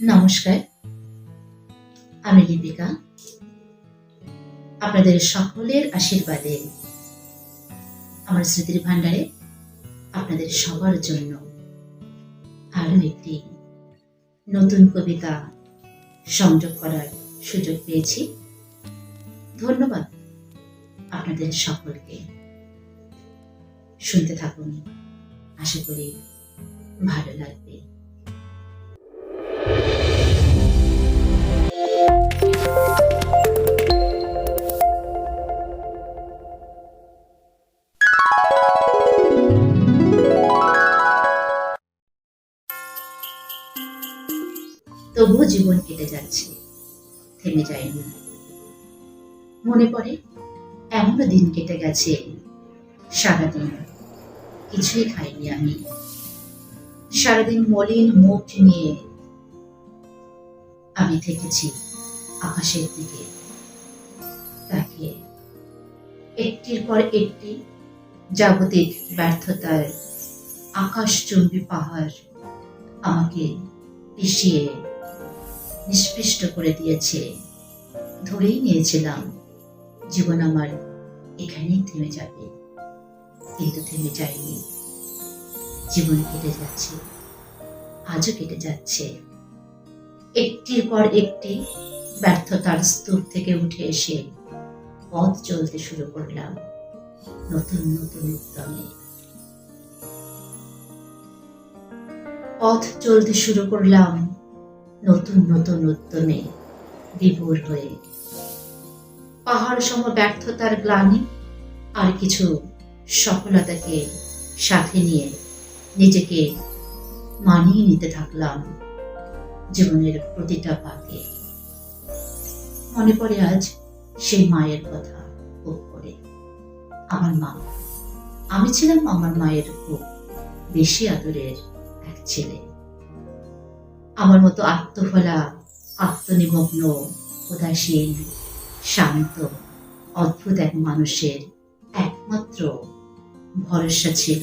নমস্কার, আমি লিপিকা আপনাদের সকলের আশীর্বাদে আমার স্মৃতির ভাণ্ডারে আপনাদের সবার জন্য আরও একটি নতুন কবিতা সংযোগ করার সুযোগ পেয়েছি। ধন্যবাদ আপনাদের সকলকে। শুনতে থাকুন। আশা করি ভালো লাগবে। জীবন কেটে যাচ্ছে। থেমে যায়নি। মনে পড়ে এমনও দিন কেটে গেছে, সারাদিন। কিছুই খাইনি আমি। সারাদিন মলিন মুখ নিয়ে আমি থেকেছি আকাশের দিকে। তাকিয়ে, একটির পর একটি জাগতিক ব্যর্থতার আকাশচুম্বী পাহাড় আমাকে পিষিয়ে নিষ্পৃষ্ট করে দিয়েছে। ধরেই নিয়েছিলাম, জীবন আমার এখানেই থেমে যাবে। কিন্তু থেমে যায়নি। জীবন কেটে যাচ্ছে, আজও কেটে যাচ্ছে। একটির পর একটি ব্যর্থতার স্তূপ থেকে উঠে এসে পথ চলতে শুরু করলাম নতুন নতুন উদ্যমে। পথ চলতে শুরু করলাম নতুন নতুন উদ্যমে বিভোর হয়ে। পাহাড় সম ব্যর্থতার গ্লানি আর কিছু সফলতাকে সাথে নিয়ে নিজেকে মানিয়ে নিতে থাকলাম জীবনের প্রতিটা পাকে মনে পড়ে আজ সেই মায়ের কথা খুব করে। আমার মা, আমি ছিলাম আমার মায়ের খুব বেশি আদরের এক ছেলে। আমার মতো আত্মফলা আত্মনিমগ্ন, উদাসীন, শান্ত, অদ্ভুত এক মানুষের একমাত্র ভরসা ছিল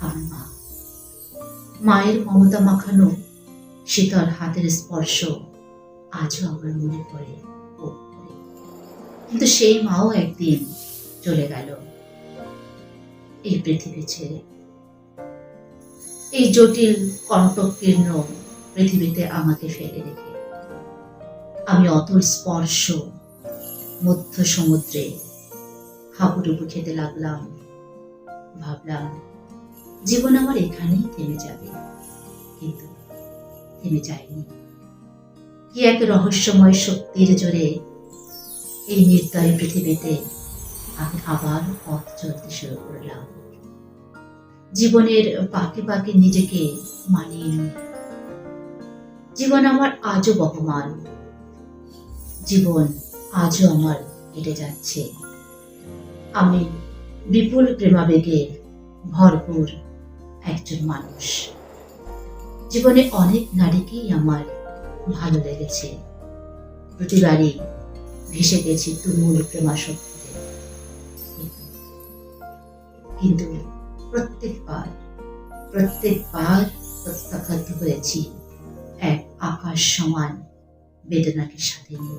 আমার মা। মায়ের মমতা মাখানো শীতল হাতের স্পর্শ আজও আমার মনে পড়ে কিন্তু সেই মাও একদিন চলে গেল এই পৃথিবী ছেড়ে। এই জটিল কণ্ঠকীর্ণ পৃথিবীতে আমাকে ফেলে রেখে। আমি অতল স্পর্শ, মধ্য সমুদ্রে হাবুডুবু খেতে লাগলাম। ভাবলাম, জীবন আমার এখানেই থেমে যাবে, কিন্তু থেমে যায়নি। কি এক রহস্যময় শক্তির জোরে এই নির্দয় পৃথিবীতে আমি আবার পথ চলতে শুরু করলাম। জীবনের পাকে পাকে নিজেকে মানিয়ে নিয়ে জীবন আমার আজও বহমান। জীবন আজও আমার কেটে যাচ্ছে। আমি বিপুল প্রেমাবেগে ভরপুর একজন মানুষ। জীবনে অনেক নারীকেই আমার ভালো লেগেছে। প্রতিবারই ভেসে গেছি তুমুল প্রেমাসক্তিতে কিন্তু প্রত্যেকবার প্রত্যেকবার প্রত্যাখ্যাত হয়েছি এক আকাশ সমান বেদনাকে সাথে নিয়ে।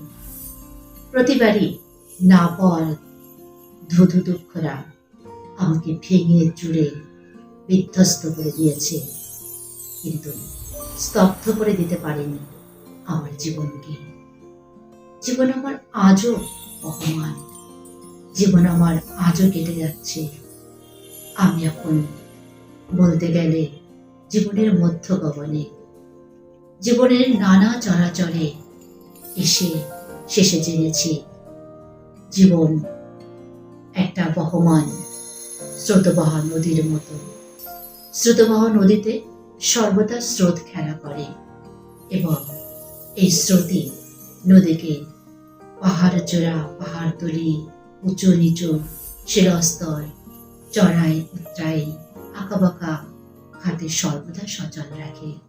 প্রতিবারই না পর ধুধু দুঃখরা আমাকে ভেঙে চুড়ে বিধ্বস্ত করে দিয়েছে। কিন্তু স্তব্ধ করে দিতে পারেনি আমার জীবনকে। জীবন আমার আজও অপমান। জীবন আমার আজও কেটে যাচ্ছে। আমি এখন বলতে গেলে জীবনের মধ্য গগনে জীবনের নানা চরাচরে এসে শেষে জেনেছি জীবন একটা বহমান স্রোতবহা নদীর মতো। স্রোতবহা নদীতে সর্বদা স্রোত খেলা করে এবং এই স্রোতই নদীকে পাহাড় চূড়া, পাহাড় তুলি উঁচু নিচু শিলাস্তর চড়াই উত্তরাই আঁকাবাঁকা খাতে সর্বদা সচল রাখে।